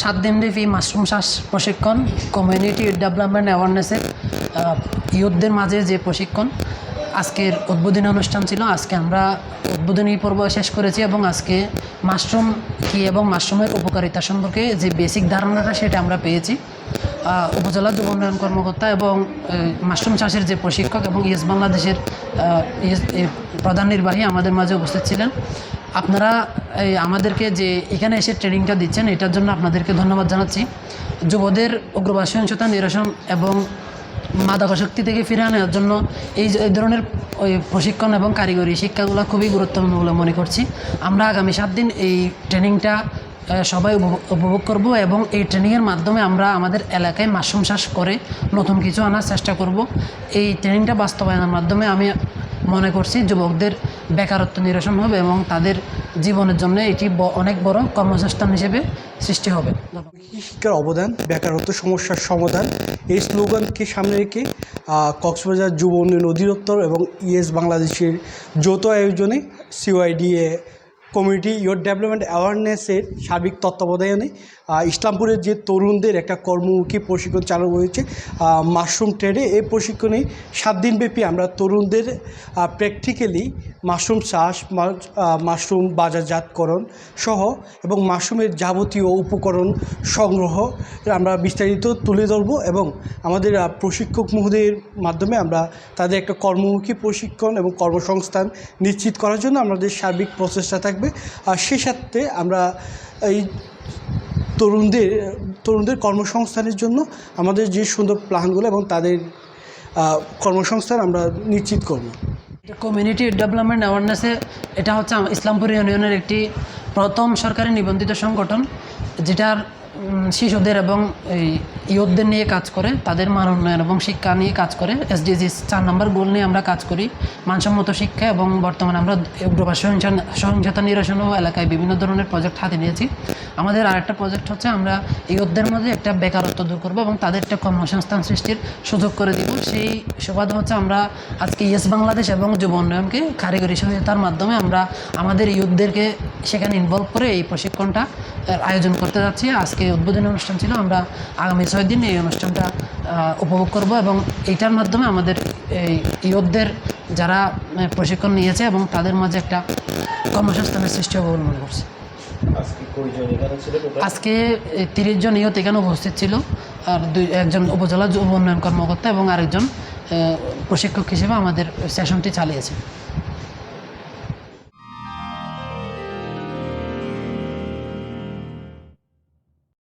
সাত দিনব্যাপী মাশরুম চাষ প্রশিক্ষণ কমিউনিটি ডেভেলপমেন্ট অ্যাওয়ারনেসের ইউথদের মাঝে যে প্রশিক্ষণ, আজকের উদ্বোধনী অনুষ্ঠান ছিল। আজকে আমরা উদ্বোধনী পর্ব শেষ করেছি এবং আজকে মাশরুম কী এবং মাশরুমের উপকারিতা সম্পর্কে যে বেসিক ধারণাটা সেটা আমরা পেয়েছি। উপজেলা যুব উন্নয়ন কর্মকর্তা এবং মাশরুম চাষের যে প্রশিক্ষক এবং ইয়েস বাংলাদেশের প্রধান নির্বাহী আমাদের মাঝে উপস্থিত ছিলেন। আপনারা, এই আমাদেরকে যে এখানে এসে ট্রেনিংটা দিচ্ছেন, এটার জন্য আপনাদেরকে ধন্যবাদ জানাচ্ছি। যুবদের উগ্রবাদ সহিংসতা নিরসন এবং মাদকাসক্তি থেকে ফিরে আনার জন্য এই ধরনের, ওই প্রশিক্ষণ এবং কারিগরি শিক্ষাগুলো খুবই গুরুত্বপূর্ণ বলে মনে করছি। আমরা আগামী সাত দিন এই ট্রেনিংটা সবাই উপভোগ- উপভোগ করব এবং এই ট্রেনিংয়ের মাধ্যমে আমরা আমাদের এলাকায় মাশরুম চাষ করে নতুন কিছু আনার চেষ্টা করব। এই ট্রেনিংটা বাস্তবায়নের মাধ্যমে আমি মনে করছি যুবকদের বেকারত্ব নিরসন হবে এবং তাদের জীবনের জন্য এটি অনেক বড় কর্মসংস্থান হিসেবে সৃষ্টি হবে। শিক্ষার অবদান, বেকারত্ব সমস্যার সমাধান, এই স্লোগানকে সামনে রেখে কক্সবাজার যুব উন্নয়ন অধিদপ্তর এবং ইএস বাংলাদেশের যৌথ আয়োজনে সিওআইডিএ কমিউনিটি ইয়র ডেভেলপমেন্ট অ্যাওয়ারনেসের সার্বিক তত্ত্বাবধানে ইসলামপুরের যে তরুণদের একটা কর্মমুখী প্রশিক্ষণ চালু হয়েছে মাশরুম ট্রেডে। এই প্রশিক্ষণে সাত দিনব্যাপী আমরা তরুণদের প্র্যাকটিক্যালি মাশরুম চাষ মাশরুম বাজারজাতকরণ সহ এবং মাশরুমের যাবতীয় উপকরণ সংগ্রহ আমরা বিস্তারিত তুলে ধরবো এবং আমাদের প্রশিক্ষক মহোদয়ের মাধ্যমে আমরা তাদের একটা কর্মমুখী প্রশিক্ষণ এবং কর্মসংস্থান নিশ্চিত করার জন্য আমাদের সার্বিক প্রচেষ্টা থাকবে। আর সেই সাথে আমরা এই তরুণদের তরুণদের কর্মসংস্থানের জন্য আমাদের যে সুন্দর প্ল্যানগুলো এবং তাদের কর্মসংস্থান আমরা নিশ্চিত করব। কমিউনিটি ডেভেলপমেন্ট অ্যাওয়ারনেসে এটা হচ্ছে ইসলামপুর ইউনিয়নের একটি প্রথম সরকারি নিবন্ধিত সংগঠন, যেটার শিশুদের এবং এই ইয়ুথদের নিয়ে কাজ করে, তাদের মান উন্নয়ন এবং শিক্ষা নিয়ে কাজ করে। এসডিজি চার নম্বর গোল নিয়ে আমরা কাজ করি। মানসম্মত শিক্ষা এবং বর্তমানে আমরা উগ্রবাদ সহিংসতা নিরসন ও এলাকায় বিভিন্ন ধরনের প্রজেক্ট হাতে নিয়েছি। আমাদের আরেকটা প্রজেক্ট হচ্ছে আমরা ইয়ুথদের মধ্যে একটা বেকারত্ব দূর করব এবং তাদের একটা কর্মসংস্থান সৃষ্টির সুযোগ করে দিব। সেই সুবাদ হচ্ছে আমরা আজকে ইয়েস বাংলাদেশ এবং যুব উন্নয়নকে কারিগরি সহায়তার মাধ্যমে আমরা আমাদের ইউথদেরকে সেখানে ইনভলভ করে এই প্রশিক্ষণটা আয়োজন করতে যাচ্ছি। আজকে উদ্বোধনী অনুষ্ঠান ছিল আমরা আগামী ছয় দিন এই অনুষ্ঠানটা উপভোগ করব এবং এইটার মাধ্যমে আমাদের এই ইউথদের যারা প্রশিক্ষণ নিয়েছে এবং তাদের মাঝে একটা কর্মসংস্থানের সৃষ্টি হবে বলে মনে করছি। আজকে তিরিশ জন ইয়ত এখানে উপস্থিত ছিল আর দুই একজন উপজেলা যুব উন্নয়ন কর্মকর্তা এবং আরেকজন প্রশিক্ষক হিসেবে আমাদের সেশনটি চালিয়েছে।